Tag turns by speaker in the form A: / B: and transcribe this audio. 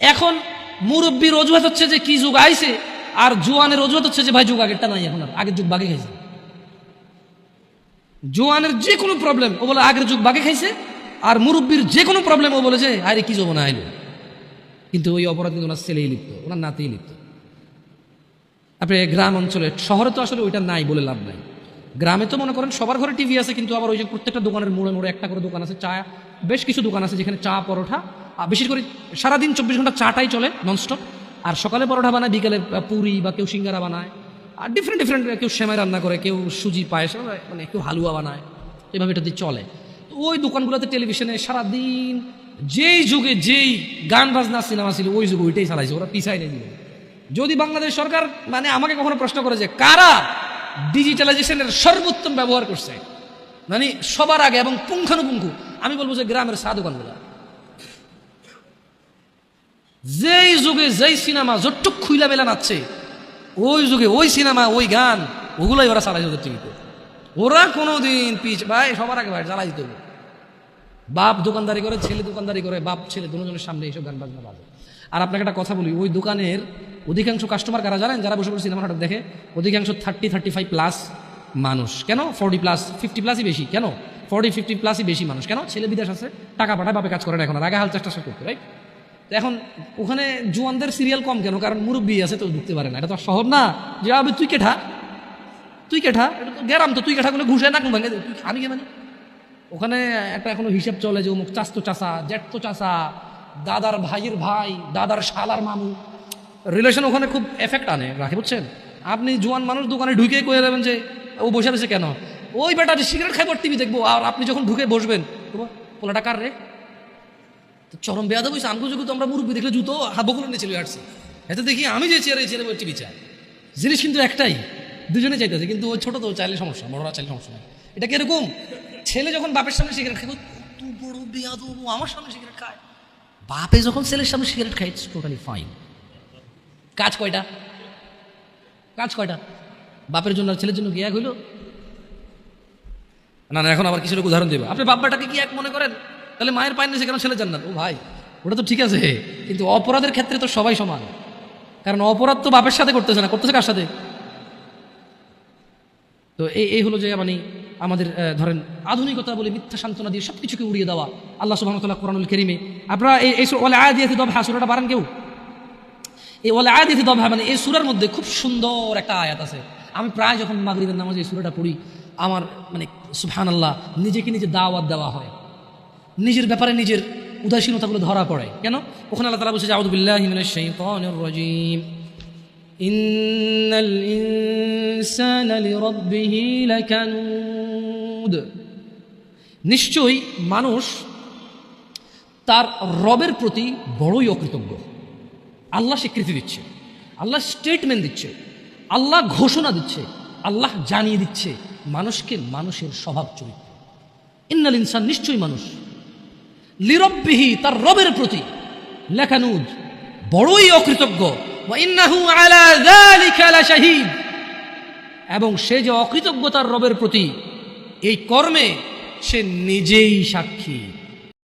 A: এখন মুরব্বীর অজুহাত হচ্ছে যে কি যুগ আইছে, আর জোয়ানের অজুহাত হচ্ছে যে ভাই যুগ আগেরটা নাই এখন আর, আগের যুগ বাগে খাইছে। জোয়ানের যে কোনো প্রবলেম ও বলে আগের যুগ বাগে খাইছে, আর মুরব্বীর যে কোনো প্রবলেম ও বলে যে আরে কি যাব না আইলো। কিন্তু ওই অপরাধ কিন্তু ওনার ছেলেই লিপ্ত, ওনার নাতেই লিপ্ত। আপনি গ্রাম অঞ্চলে, শহরে তো আসলে ওইটা নাই বলে লাভ নাই। গ্রামে তো মনে করেন সবার ঘরে টিভি আছে, কিন্তু আবার ওই যে প্রত্যেকটা দোকানের মোড়ে মোড়ে একটা করে দোকান আছে, চা, বেশ কিছু দোকান আছে যেখানে চা আর বিশেষ করে সারাদিন চব্বিশ ঘণ্টা চাটাই চলে ননস্টপ আর সকালে পরোটা বানায়, বিকালে পুরি বা কেউ সিঙ্গারা বানায়। আর ডিফারেন্ট ডিফারেন্ট কেউ সেমাই রান্না করে, কেউ সুজি পায়েস মানে কেউ হালুয়া বানায়। এভাবে এটা দিয়ে চলে। তো ওই দোকানগুলোতে টেলিভিশনে সারাদিন যেই যুগে যেই গান, বাজনা, সিনেমা ছিল, ওই যুগে ওইটাই চালাইছে, ওরা পিছাই নেই যদি বাংলাদেশ সরকার মানে আমাকে কখনো প্রশ্ন করে যে কারা ডিজিটালাইজেশনের সর্বোত্তম ব্যবহার করছে? মানে সবার আগে এবং পুঙ্খানুপুঙ্খু আমি বলব যে গ্রামের চা দোকানগুলো। যেই যুগে যেই সিনেমা যটুক খুইলা বেলা নাচছে, ওই যুগে ওই সিনেমা, ওই গান, ওগুলোই ওরা চালাইছে ওদের টিভিতে ওরা কোনোদিন পিছ ভাই, সবার আগে ভাই চালাই দিতে বাপ দোকানদারি করে, ছেলে দোকানদারি করে, বাপ, ছেলে দুজনের সামনে এইসব গান বাজনা বাজে। আর আপনাকে একটা কথা বলি, ওই দোকানের অধিকাংশ কাস্টমার কারা জানেন? যারা বসে বসে সিনেমা নাটক দেখে, অধিকাংশ থার্টি থার্টি ফাইভ প্লাস মানুষ। কেন? ফর্টি প্লাস ফিফটি প্লাসই বেশি। কেন? ফর্টি ফিফটি প্লাসই বেশি মানুষ। কেন? ছেলে বিদেশ আছে, টাকা পাঠায়, বাপে কাজ করে না এখন। আর আগে হাল চেষ্টা করতে রাইট এখন ওখানে জুয়ানদের সিরিয়াল কম কেন? কারণ মুরব্বী আছে তো ঢুকতে পারে না। এটা তো শহর না। যে, আবে, তুই কেঠা? তুই কেঠা? এটা তো গেরাম তো, তুই কেঠা করলে ঘুষে না ভাঙে। তুই আমি কে মানে? ওখানে একটা এখনও হিসাব চলে যে, অমুক চাস্তো চাষা জ্যাঠতো চাষা, দাদার ভাইয়ের ভাই, দাদার শালার মামু। রিলেশন ওখানে খুব এফেক্ট আনে, রাখে, বুঝছেন? আপনি জোয়ান মানুষ দোকানে ঢুকে কয়ে দেবেন যে, ও বসে রয়েছে কেন? ওই বেটা, যে সিগারেট খাইবার টিভি দেখব, আর আপনি যখন ঢুকে বসবেন পোলাটা কার রে? তো চরম বেয়াদ বসে আমগো যুগে তো আমরা মুরব্বী দেখলে জুতো হাবো করে নিয়ে চলে আসছি। এতে দেখি আমি যে চেয়ারে চেয়ারে টিভি চাই জিনিস কিন্তু একটাই, দুজনে চাইতেছে, কিন্তু ওই ছোটো তো চাইলে সমস্যা, বড়রা চাইলে সমস্যা নেই। এটা কীরকম? ছেলে যখন বাপের সামনে সিগারেট খায় কত বড় বেয়াদ আমার সামনে সিগারেট খায়। বাপে যখন ছেলের সামনে সিগারেট খায় টোটালি ফাইন কাজ কয়টা? কাজ কয়টা? বাপের জন্য আর ছেলের জন্য কি এক হইল? না না, এখন আবার কিছু উদাহরণ দেবে। আপনি বাপ্পাটাকে কি এক মনে করেন? তাহলে মায়ের পায়ের নিচে কেন ছেলে জান্নাত? ও ভাই, ওটা তো ঠিক আছে, কিন্তু অপরাধের ক্ষেত্রে তো সবাই সমান। কারণ অপরাধ তো বাপের সাথে করতেছে না, করতেছে কার সাথে? তো এই এই হলো যে মানে আমাদের ধরেন আধুনিকতা বলে, মিথ্যা সান্ত্বনা দিয়ে সব কিছুকে উড়িয়ে দেওয়া। আল্লাহ সুবাহতাল্লাহ কোরআনুল কেরিমে, আপনারা এই এই ওয়ালে আয়া দিয়েছে দব হাসুরাটা বাড়ান কেউ? এই ওয়ালে আয়া দিয়েছে দব মানে এই সুরার মধ্যে খুব সুন্দর একটা আয়াত আছে। আমি প্রায় যখন মাগরিবের নামাজে এই সুরাটা পড়ি, আমার মানে সুবহান আল্লাহ নিজেকে নিজে দাওয়াত দেওয়া হয়। নিজের ব্যাপারে নিজের উদাসীনতাগুলো ধরা পড়ে। কেন? ওখানে আল্লাহ তালা বলছে যে আউদুবিল্লাহ মিনাশ শাইতানির রাজিম। ইন্নাল ইনসানা লিরাব্বিহি লাকানুদ। নিশ্চয়ই মানুষ তার রবের প্রতি বড়ই অকৃতজ্ঞ। আল্লাহ স্বীকৃতি দিচ্ছে, আল্লাহ স্টেটমেন্ট দিচ্ছে, আল্লাহ ঘোষণা দিচ্ছে, আল্লাহ জানিয়ে দিচ্ছে মানুষকে মানুষের স্বভাব চরিত্র ইন্নাল ইনসান নিশ্চয়ই মানুষ লিরব্বিহি, তার রবের প্রতি। লেখানুজ বড়ই অকৃতজ্ঞ। এবং সে যে অকৃতজ্ঞতার রবের প্রতি, এই কর্মে সে নিজেই সাক্ষী।